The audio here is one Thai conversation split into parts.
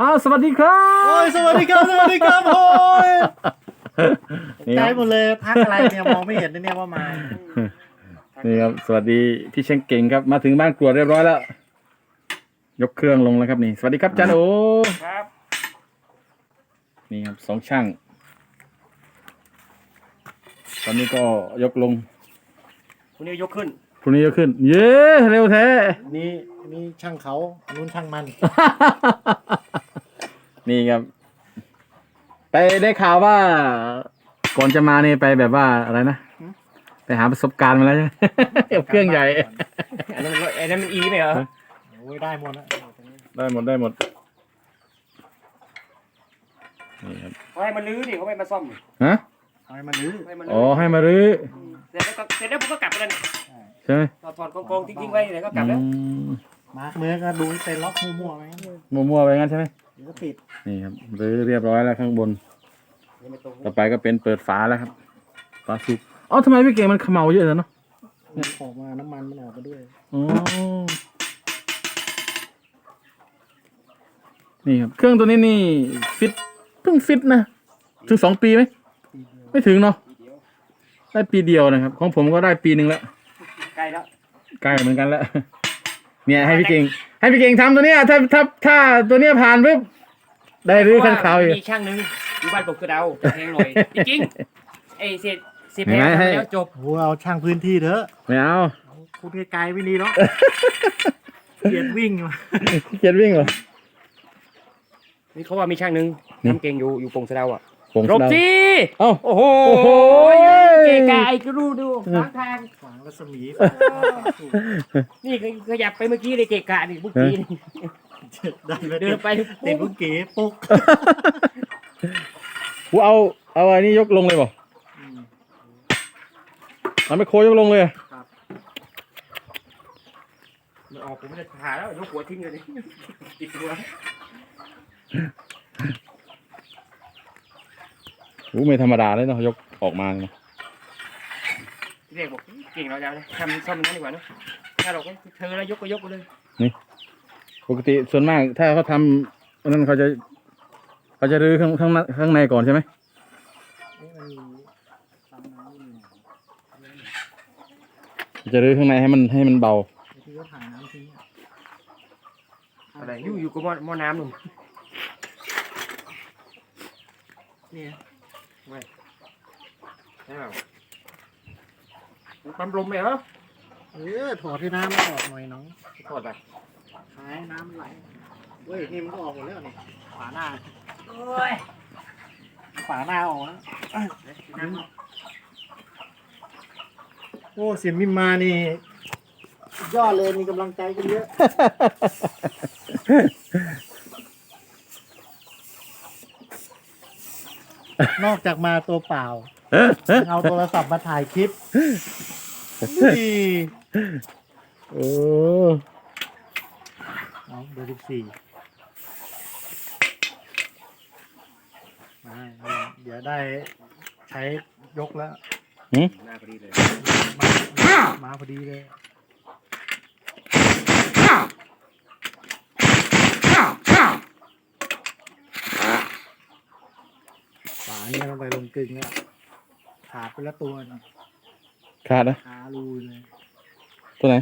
อ้าวสวัสดีครับโอ้ยสวัสดีครับสวัสดีครับโอ้ยนี่ใจครับหมดเลยทักอะไรเนี่ยมองไม่เห็นนะเนี่ยว่ามานี่ครับสวัสดีพี่เชงเก่งครับ มาถึงบ้านกรวดเรียบร้อยแล้ว ยกเครื่องลงแล้วครับนี่สวัสดีครับจานโอครับนี่ครับสองช่าง ตอนนี้ก็ยกลงคุณนิวยกขึ้น พรุ่งนี้ยกขึ้น เย้เร็วแท้ นี่นี่ช่างเขาอันนู้นช่างมัน นี่ครับ ไปได้ข่าวว่า ก่อนจะมาเนี่ยไปแบบว่าอะไรนะหืมไปหาประสบการณ์มาแล้วใช่ไหมกับเครื่องใหญ่ อันนั้นมันอันนั้นมันอีไหมเหรอโอ้ยได้หมดนะได้หมดได้หมด นี่ครับเขาให้มันลื้อดิเขาไม่มาซ่อมฮะเอาให้มันลื้อให้มันอ๋ลื้ออให้มารื้อเสร็จแล้วก็เสร็จแล้วผมก็กลับไปแล้วนี่ใช่ไหมถอดถอดกองกองทิ้งๆไว้เดี๋ยวก็กลับแล้ว อืมมาร์กเนื้อก็ดูให้เป็นล็อกมั่วๆไหมมั่วๆไปงั้นใช่ไหม เดี๋ยวก็ปิดนี่ครับรื้อเรียบร้อยแล้วข้างบนยังไม่ตรงต่อไปก็เป็นเปิดฝาแล้วครับฝาสูบอ๋อทำไมพี่เก่งมันเขมเมาเยอะเลยเนาะมันออกมาน้ำมันมันออกมาด้วยอ๋อนี่ครับเครื่องตัวนี้นี่ฟิตเพิ่งฟิตนะถึงสองปีไหมปีเดียวไม่ถึงเนาะทีเดียวได้ปีเดียวนะครับ ของผมก็ได้ปีหนึ่งแล้วใกล้แล้วใกล้เหมือนกันแล้วเนี่ยให้พี่เก่งให้พี่เก่งทำตัวเนี้ยถ้าถ้าถ้าตัวเนี้ยผ่านปุ๊บ ได้รื้อคันขาวอีกมีช่างหนึงอยู่บ้านกบกระเดาแพงหน่อยจริงๆไอ้เศษเศษแพเห็นงไหมให้ ทำแล้วจบโอ้โหเอาช่างพื้นที่เถอะไม่เอาพูดไกลๆไม่ดีหรอกเกลียดวิ่งมาขี้เกียจวิ่งเหรอ นี่เขาว่ามีช่างหนึงนี่ ทำเก่งอยู่อยู่ปงสะเดาอะผมรบเดา สิเอ้าโอ้โหโอ้โหเกะกะไอ้ก็รู้ดูทางทาง ขวางรัศมี นี่ขยับไปเมื่อกี้เลยเกะกะนี่เมื่อกี้นี่ ได้ไหมเดินไปติดลูกเก๋ปุ๊กกูเอาเอาอันนี้ยกลงเลยบ่อืมเอาไม่โคยกลงเลยอะมันออกผมจะหาแล้วยกหัวทิ้งเลยนี่ติดตัวโอ้ไม่ธรรมดาเลยเนาะยกออกมาเนาะเรียกบอกเก่งเราจะทำซ่อมนั้นดีกว่าเนอะถ้าเราก็เธอแล้วยกก็ยกไปเลย ปกติส่วนมากถ้าเขาทำอันนั้นเขาจะเขาจะรื้อข้างข้างในข้างในก่อนใช่ไหมนี่มันมีทำน้ำนี่จะรื้อข้างในให้มันให้มันเบาไอ้ที่เขาถ่ายน้ำทิ้งอะอะไรอยู่อยู่กับหม้อหม้อน้ำหนุ่มเนี่ยใช่เปล่าปั๊มลมไหมเหรอเออถอดให้น้ำมันออกหน่อยน้องถอดไป หายน้ำมันไหลเว้ยนี่มันก็ออกหมดแล้วนี่ฝาหน้าโอ้ยฝาหน้าออกแล้วโอ้เสียงมิมมานี่สุดยอดเลยมีกำลังใจกันเยอะนอกจากมาตัวเปล่าเอาโทรศัพท์มาถ่ายคลิปนี่ โอ้เอาเบอร์สิบสี่มาเดี๋ยวได้ใช้ยกแล้วหืมหน้าพอดีเลยมามาพอดีเลยฝาเนี่ยต้องไปลงกึ่งแล้วขาดไปละตัวนะขาดนะขารูเลยตัวไหน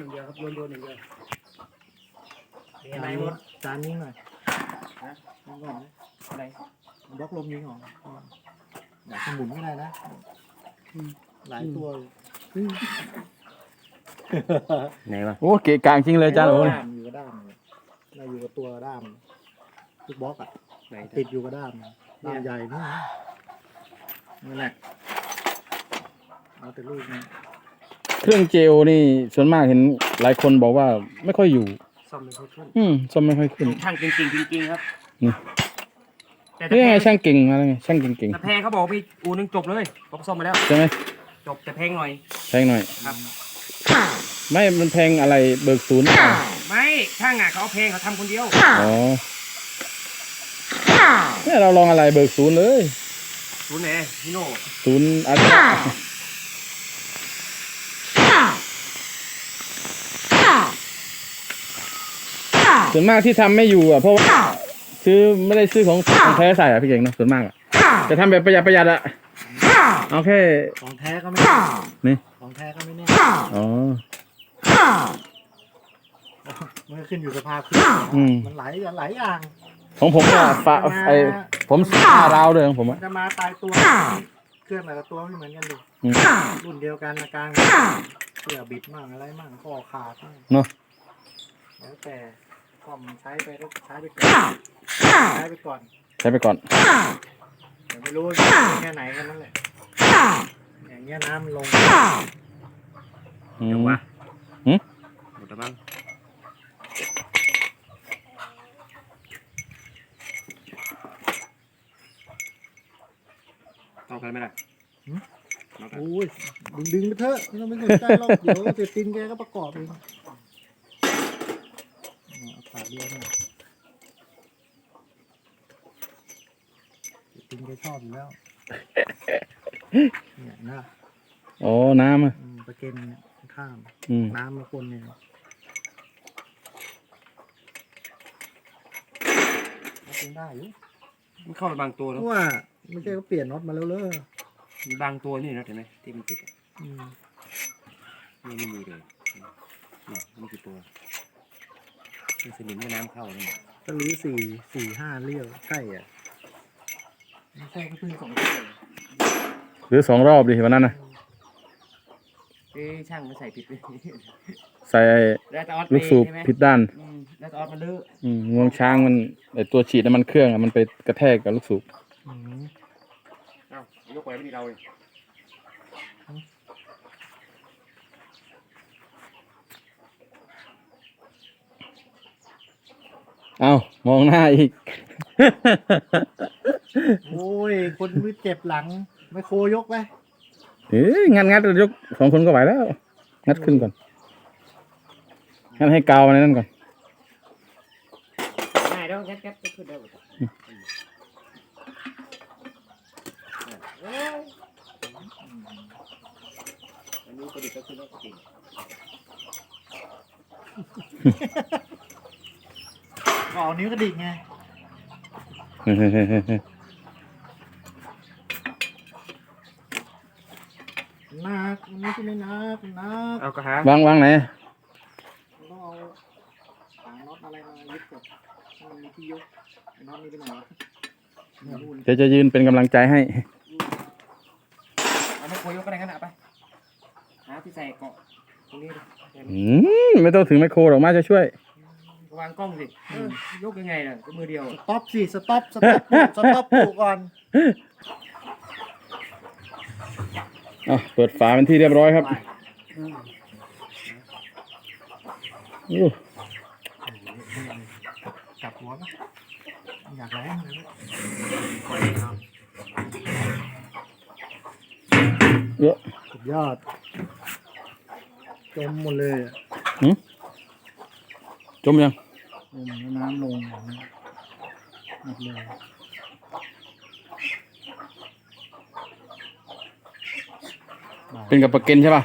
ทิ้งหนึ่งเดียวครับโดนๆหนึ่งเดียวมีอะไรหมดจานนี้หน่อยฮะยิงก่อนนะอะไรบล็อกลมยิงออกอยากจะหมุนก็ได้นะอืมหลายตัวเลยไหนวะโอ้เกะกะจริงเลยจ้าโอ้ด้ามอยู่กับด้ามเลยเราอยู่กับตัวด้ามลูกบล็อกอะไหนติดอยู่กับด้ามด้ามใหญ่นี่นะนั่นแหละเอาแต่ลูกนี้ เครื่องเจลนี่ส่วนมากเห็นหลายคนบอกว่าไม่ค่อยอยู่ ซ่อมไม่ค่อยขึ้นอืมซ่อมไม่ค่อยขึ้นช่างจริงๆจริงๆครับนี่แต่ตะนี่แพไงงช่างเก่งมาแล้วไงช่างเก่งตะแพงเขาบอกพี่อูนึงจบเลยผมซ่อมมาแล้ว ๆใช่ไหมจบแต่แพงหน่อยแพงหน่อย ครับ ไม่มันแพงอะไรเบิกศูนย์ไม่ช่างอะเขาเอาเพลงเขาทำคนเดียวอ๋อเนี่ยเราลองอะไรเบิกศูนย์เลยศูนย์ไหนพี่โน่ศูนย์อะไร ส่วนมากที่ทำไม่อยู่อะเพราะว่าซื้อไม่ได้ซื้อของของแท้ใส่อะพี่เก่งเนอะส่วนมากอะจะทำแบบประหยัดประหยัดอะเอาแค่ของแท้ก็ไม่แน่นี่ของแท้ก็ไม่แน่อ๋อ มันก็ขึ้นอยู่สภาพเครื่องอืม มันหลายหลายอย่าง ของผมอะฝาไอผมฝ้าราวเลยของผมมัอะ นจะมาตายตัว เครื่องแต่ละตัวไม่เหมือนกันดูอืม รุ่นเดียวกันอาการเสื่อบิดมั่งอะไรมั่งข้อขาดมั่งเนาะแล้วแต่ ซ่อมใช้ไปก็ใช้ไปก่อนใช้ไปก่อนใช้ไปก่อนเดี๋ยวไม่รู้แค่ไหนกันนั่นแหละอย่างเงี้ยน้ำมันลงอืมเดี๋ยววะหืมหมดแล้วมั้งต้องใครไม่ได้ต้องใครโอ้ยดึงดึงไปเถอะไม่ต้องไปสนใจหรอกเดี๋ยวเสร็จตินแกก็ประกอบเอง เอาขาดเดียวเนี่ยเสร็จตินแกชอบอยู่แล้ว เนี่ยนะอ๋อ น้ำอะ อืมประเก็นข้ามอืม น้ำมาคนเนี่ยเอาเป็นได้อยู่มันเข้าไปบางตัวเพแล้วราะว่าไม่ใช่เขาเปลี่ยนน็อตมาแล้วเลยมีบางตัวนี่นะเห็นไหมที่มันติดอะอืม นี่ไม่มีเลยนี่นี่คือตัว นี่สนิมแม่น้ำเข้านี่ก็รื้อสี่สี่ห้าเลี้ยวใกล้อะไม่ใช่ก็เพิ่งสองเที่ยวหรือสองรอบดิวันนั้นนะเอ้ยช่างมันใส่ผิดไปใส่ไอ้แล้วแต่ออสลูกสูบใช่ไหมผิดด้าน อืมแล้วแต่ออสมันเลอะอืมงวงช้างมันไอตัวฉีดน้ำมันเครื่องอะมันไปกระแทกกับลูกสูบ อืม เอ้ายกไว้ไม่ดีเราเลย เอ้ามองหน้าอีก โอ้ยคนมือเจ็บหลัง ไม่โครยกไปเอ้ยงัดงัดยกสองคนก็ไหวแล้ว งัดขึ้นก่อน งัดให้กาวในนั้นก่อนง่ายแล้วแก๊สแก๊สก็ขึ้นได้หมดเอ้ยอันนี้ประดิษฐ์ก็ขึ้นได้จริง ก็เอานิ้วกระดิกไงนักมันไม่ใช่ไม่นักนักเอากระหาวางวางไหนมันต้องเอาหางน็อตอะไรมายึดกับให้มันมีที่ยกไอ้น็อตนี่ไปไหนวะเนี่ยนู่นเดี๋ยวจะยืนเป็นกำลังใจให้ เอาไม่โคยกก็ได้งั้นเอาไปหาที่ใส่เกาะตรงนี้ดิ อืมไม่ต้องถึงไมโครหรอกมาจะช่วย วางกล้องสิเออยกยังไงล่ะก็มือเดียวสต็อปสิสต็อปสต็อปปลูกสต็อปปลูกก่อนอะเปิดฝาเป็นที่เรียบร้อยครับอู้จับหัวปะอยากแรงเลยเยอะสุดยอดจมหมดเลยอะหึ จมยังจมแล้วน้ำลงอย่างนี้หมดเลยเป็นกับประเก็นใช่ป่ะ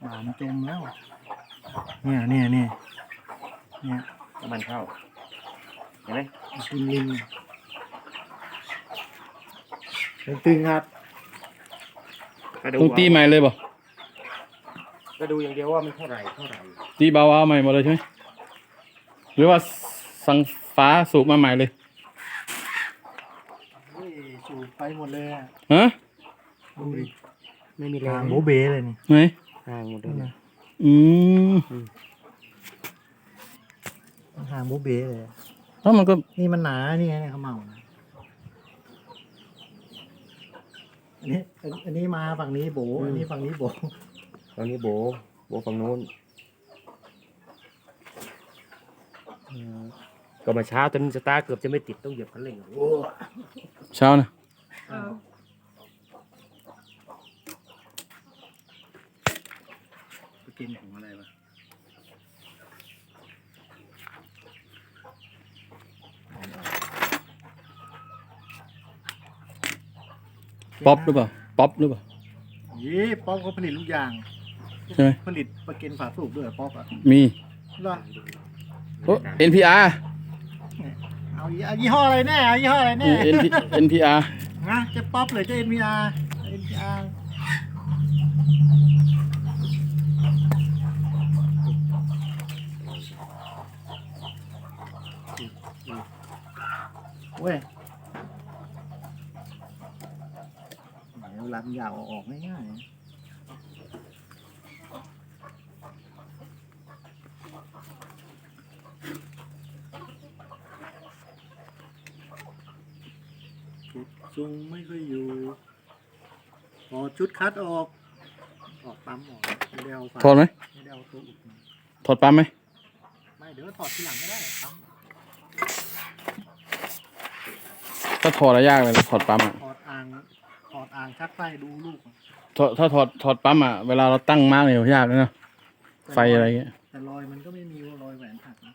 หมามันจมแล้ว เนี่ยเนี่ยเนี่ยเนี่ยน้ำมันเข้า เห็นไหมกินลิงเป็นตึงครับก็ดูต้องตีใหม่เลยป่ะ ก็ดูอย่างเดียวว่ามันเท่าไหร่เท่าไหร่ตีเบาเอาใหม่หมดเลยใช่ไหมหรือว่าสั่งฟ้าสูบมาใหม่เลยเฮ้ยสูบไปหมดเลยอะฮะดูดิไม่มีแรทางงโบเบเลยนี่ไหนทางหมดเลยอืมทางโบเบเลยอะแล้วมันก็นี่มันหนานี่ไงเนี่ยเขาเมาอันนี้อันอันนี้มาฝั่งนี้โบอันนี้ฝั่งนี้โบ ตอนนี้โบ โบฝั่งนู้นก็มาเช้าตอนนี้สตาร์ทเกือบจะไม่ติดต้องเหยียบคันเร่งโอ้เช้านะไปกินของอะไรวะป๊อปหรือเปล่าป๊อปหรือเปล่า ยี่ป๊อปเขาผลิตลูกยาง ใช่ไหม ผลิตประเก็นฝาสูบด้วยป๊อปอะมีเหรอโอ้ NPR เอายี่ห้ออะไรแน่เอายี่ห้ออะไรแน่ NP NPR นะจะป๊อปหรือจะ NPR NPR เว้ยไหนเวลามันอยากเอาออกง่ายๆ นะชุดทรงไม่ค่อยอยู่พอชุดคัดออก ออกปั๊มออกไม่ได้เอาฝาถอดไหมไม่ได้เอาตัวอุดมาถอดปั๊มไหมไม่เดี๋ยวถอดทีหลังก็ได้ปั๊มถ้าถอดแล้วยากเลยถอดปั๊มอะถอดอ่างถอดอ่างชักไฟดูลูกอะถอดถ้าถอดถอดปั๊มอะเวลาเราตั้งมากเนี่ยยากเลยนะไฟอะไรเงี้ยแต่รอยมันก็ไม่มีว่ารอยแหวนหักนะ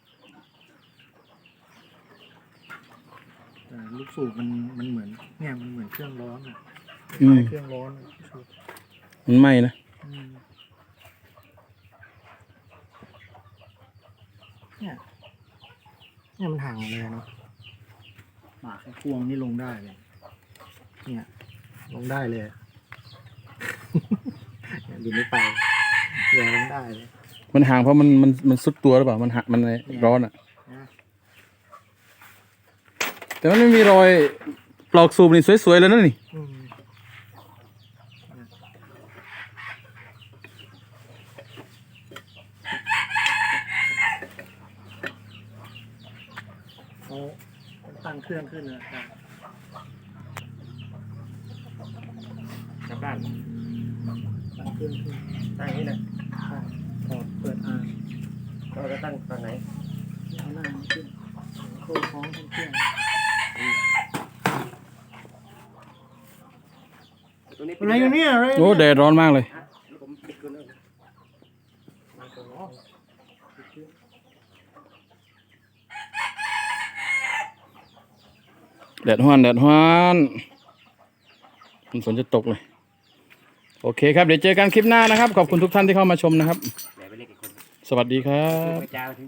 แต่ ลูกสูบมันมันเหมือนเนี่ยมันเหมือนเครื่องร้อนอะอืม เครื่องร้อนอะลูกสูบมันไหม้นะ อืมเนี่ยเนี่ยมันห่างเลยเนาะหมากไอ้พวงนี่ลงได้เลย เนี่ย ลงได้เลย เนี่ยดูไม่ไปเดี๋ยวลงได้เลย มันห่างเพราะมันมันมันสุดตัวหรือเปล่า มันหักมันร้อนอะนะ แต่มันไม่มีรอยปลอกสูบนี่สวยๆเลยนะนี่อืมเขาตั้งเครื่องขึ้นนะครับกลับบ้านตั้งเครื่องขึ้นตั้งอย่างนี้นะใช่ถอดเปิดอ่างเราจะตั้งตอนไหนเอาหน้ามันขึ้นโค้งท้องขึ้นเครื่อง ตัวนี้อะไรกันเนี่ยอะไรโอ้แดดร้อนมากเลย ฮะผมปิดก่อนเลยแดดฮ้อนแดดฮ้อนมันฝนจะตกเลย โอเคครับ เดี๋ยวเจอกันคลิปหน้านะครับ ขอบคุณทุกท่านที่เข้ามาชมนะครับ เดี๋ยวไปเรียกอีกคนสวัสดีครับกระจายไปถึง